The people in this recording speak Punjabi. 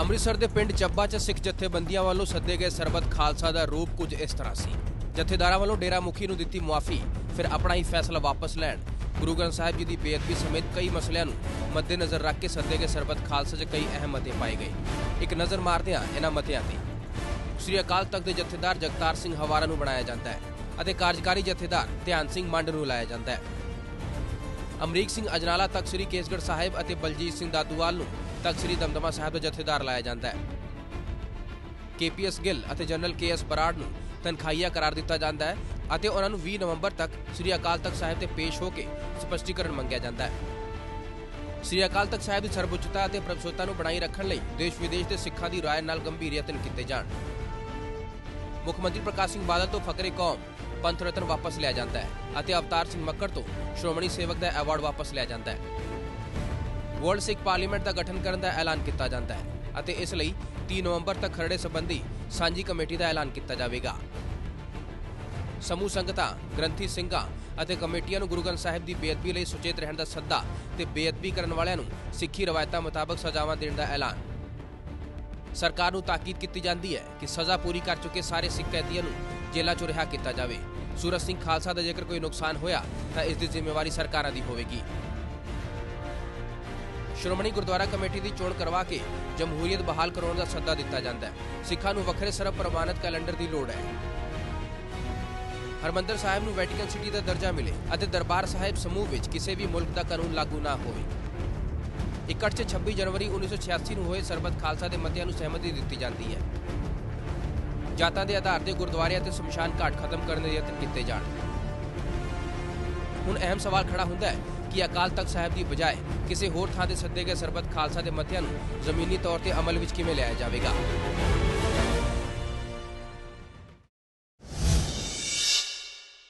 ਅੰਮ੍ਰਿਤਸਰ ਦੇ ਪਿੰਡ ਚੱਬਾ 'ਚ ਸਿੱਖ ਜਥੇਬੰਦੀਆਂ ਵੱਲੋਂ ਸੱਦੇ ਗਏ ਸਰਬਤ ਖਾਲਸਾ ਦਾ ਰੂਪ ਕੁਝ ਇਸ ਤਰ੍ਹਾਂ ਸੀ। ਜਥੇਦਾਰਾਂ ਵੱਲੋਂ ਡੇਰਾ ਮੁਖੀ ਨੂੰ ਦਿੱਤੀ ਮੁਆਫੀ, ਫਿਰ ਆਪਣਾ ਹੀ ਫੈਸਲਾ ਵਾਪਸ ਲੈਣ। ਗੁਰੂ ਗ੍ਰੰਥ ਸਾਹਿਬ ਜੀ ਦੀ ਬੇਅਦਬੀ ਸਮੇਤ ਕਈ ਮਸਲਿਆਂ ਨੂੰ ਮੱਦੇਨਜ਼ਰ ਰੱਖ ਕੇ ਸੱਦੇ ਗਏ ਸਰਬਤ ਖਾਲਸਾ 'ਚ ਕਈ ਅਹਿਮ ਮਤੇ ਪਾਏ ਗਏ। ਇੱਕ ਨਜ਼ਰ ਮਾਰਦੇ ਹਾਂ ਇਹਨਾਂ ਮਤਿਆਂ ਤੇ, ਸ੍ਰੀ ਅਕਾਲ ਤਖਤ ਦੇ ਜਥੇਦਾਰ ਜਗਤਾਰ ਸਿੰਘ ਹਵਾਰਾ ਨੂੰ ਬਣਾਇਆ ਜਾਂਦਾ ਹੈ ਅਤੇ ਕਾਰਜਕਾਰੀ ਜਥੇਦਾਰ ਧਿਆਨ ਸਿੰਘ ਮੰਡ ਨੂੰ ਲਾਇਆ ਜਾਂਦਾ ਹੈ। ਅਮਰੀਕ ਸਿੰਘ ਅਜਨਾਲਾ ਤਖਤ ਸ੍ਰੀ ਕੇਸਗੜ੍ਹ ਸਾਹਿਬ ਅਤੇ ਬਲਜੀਤ ਸਿੰਘ ਦਾਦੂਵਾਲ ਨੂੰ ਤੱਕ ਸ੍ਰੀ ਦਮਦਮਾ ਸਾਹਿਬ ਦਾ ਜਥੇਦਾਰ ਲਾਇਆ ਜਾਂਦਾ ਹੈ। ਕੇਪੀਐਸ ਗਿੱਲ ਅਤੇ ਜਨਰਲ ਕੇਐਸ ਬਰਾੜ ਨੂੰ ਤਨਖਾਹੀਆ ਕਰਾਰ ਦਿੱਤਾ ਜਾਂਦਾ ਹੈ ਅਤੇ ਉਹਨਾਂ ਨੂੰ 20 ਨਵੰਬਰ ਤੱਕ ਸ੍ਰੀ ਅਕਾਲ ਤਖਤ ਸਾਹਿਬ ਤੇ ਪੇਸ਼ ਹੋ ਕੇ ਸਪਸ਼ਟੀਕਰਨ ਮੰਗਿਆ ਜਾਂਦਾ ਹੈ। ਸ੍ਰੀ ਅਕਾਲ ਤਖਤ ਸਾਹਿਬ ਦੀ ਸਰਵਉੱਚਤਾ ਅਤੇ ਪ੍ਰਭੂਸੁੱਤਾ ਨੂੰ ਬਣਾਈ ਰੱਖਣ ਲਈ ਦੇਸ਼ ਵਿਦੇਸ਼ ਦੇ ਸਿੱਖਾਂ ਦੀ ਰਾਏ ਨਾਲ ਗੰਭੀਰ ਯਤਨ ਕੀਤੇ ਜਾਣ। ਮੁੱਖ ਮੰਤਰੀ ਪ੍ਰਕਾਸ਼ ਸਿੰਘ ਬਾਦਲ ਤੋਂ ਫਕਰੇ ਕੌਮ ਪੰਥ ਰਤਨ ਵਾਪਸ ਲਿਆ ਜਾਂਦਾ ਹੈ ਅਤੇ ਅਵਤਾਰ ਸਿੰਘ ਮੱਕੜ ਤੋਂ ਸ਼੍ਰੋਮਣੀ ਸੇਵਕ ਦਾ ਐਵਾਰਡ ਵਾਪਸ ਲਿਆ ਜਾਂਦਾ ਹੈ। ਵਰਲਡ ਸਿੱਖ ਪਾਰਲੀਮੈਂਟ ਦਾ ਗਠਨ ਕਰਨ ਦਾ ਐਲਾਨ ਕੀਤਾ ਜਾਂਦਾ ਹੈ ਅਤੇ ਇਸ ਲਈ 3 ਨਵੰਬਰ ਤੱਕ ਖਰੜੇ ਸੰਬੰਧੀ ਸਾਂਝੀ ਕਮੇਟੀ ਦਾ ਐਲਾਨ ਕੀਤਾ ਜਾਵੇਗਾ। ਸਮੂਹ ਸੰਗਤਾਂ, ਗ੍ਰੰਥੀ ਸਿੰਘਾਂ ਅਤੇ ਕਮੇਟੀਆਂ ਨੂੰ ਗੁਰੂ ਗ੍ਰੰਥ ਸਾਹਿਬ ਦੀ ਬੇਅਦਬੀ ਲਈ ਸੁਚੇਤ ਰਹਿਣ ਦਾ ਸੱਦਾ ਤੇ ਬੇਅਦਬੀ ਕਰਨ ਵਾਲਿਆਂ ਨੂੰ ਸਿੱਖੀ ਰਵਾਇਤਾਂ ਮੁਤਾਬਕ ਸਜ਼ਾਵਾਂ ਦੇਣ ਦਾ ਐਲਾਨ। ਸਰਕਾਰ ਨੂੰ ਤਾਕੀਦ ਕੀਤੀ ਜਾਂਦੀ ਹੈ ਕਿ ਸਜ਼ਾ ਪੂਰੀ ਕਰ ਚੁੱਕੇ ਸਾਰੇ ਸਿੱਖ ਕੈਦੀਆਂ ਨੂੰ ਜੇਲ੍ਹਾਂ 'ਚੋਂ ਰਿਹਾ ਕੀਤਾ ਜਾਵੇ। ਸੂਰਜ ਸਿੰਘ ਖਾਲਸਾ ਦਾ ਜੇਕਰ ਕੋਈ ਨੁਕਸਾਨ ਹੋਇਆ ਤਾਂ ਇਸ ਦੀ ਜ਼ਿੰਮੇਵਾਰੀ ਸਰਕਾਰਾਂ ਦੀ ਹੋਵੇਗੀ। ਸ਼੍ਰੋਮਣੀ ਗੁਰਦੁਆਰਾ ਕਮੇਟੀ ਦੀ ਚੋਣ ਕਰਵਾ ਕੇ ਜਮਹੂਰੀਅਤ ਬਹਾਲ ਕਰਾਉਣ ਦਾ ਸੱਦਾ ਦਿੱਤਾ ਜਾਂਦਾ ਹੈ। ਸਿੱਖਾਂ ਨੂੰ ਵੱਖਰੇ ਸਰਬ ਪ੍ਰਮਾਣਿਤ ਕੈਲੰਡਰ ਦੀ ਲੋੜ ਹੈ। ਹਰਮੰਦਰ ਸਾਹਿਬ ਨੂੰ ਵੈਟੀਕਨ ਸਿਟੀ ਦਾ ਦਰਜਾ ਮਿਲੇ ਅਤੇ ਦਰਬਾਰ ਸਾਹਿਬ ਸਮੂਹ ਵਿੱਚ ਕਿਸੇ ਵੀ ਮੁਲਕ ਦਾ ਕਾਨੂੰਨ ਲਾਗੂ ਨਾ ਹੋਵੇ। ਇਕੱਠ 'ਚ 26 ਜਨਵਰੀ 1986 ਨੂੰ ਹੋਏ ਸਰਬਤ ਖਾਲਸਾ ਦੇ ਮਤਿਆਂ ਨੂੰ ਸਹਿਮਤੀ ਦਿੱਤੀ ਜਾਂਦੀ ਹੈ। ਜਾਤਾਂ ਦੇ ਆਧਾਰ ਤੇ ਗੁਰਦੁਆਰਿਆਂ ਤੇ ਸ਼ਮਸ਼ਾਨ ਘਾਟ ਖਤਮ ਕਰਨ ਦੇ ਯਤਨ ਕੀਤੇ ਜਾਣ। ਹੁਣ ਅਹਿਮ ਸਵਾਲ ਖੜਾ ਹੁੰਦਾ ਹੈ ਕਿ ਅਕਾਲ ਤਖਤ ਸਾਹਿਬ ਦੀ ਬਜਾਏ ਕਿਸੇ ਹੋਰ ਥਾਂ ਤੇ ਸੱਦੇ ਗਏ ਸਰਬੱਤ ਖਾਲਸਾ ਦੇ ਮਤਿਆਂ ਨੂੰ ਜ਼ਮੀਨੀ ਤੌਰ ਤੇ ਅਮਲ ਵਿੱਚ ਕਿਵੇਂ ਲਿਆਇਆ ਜਾਵੇਗਾ?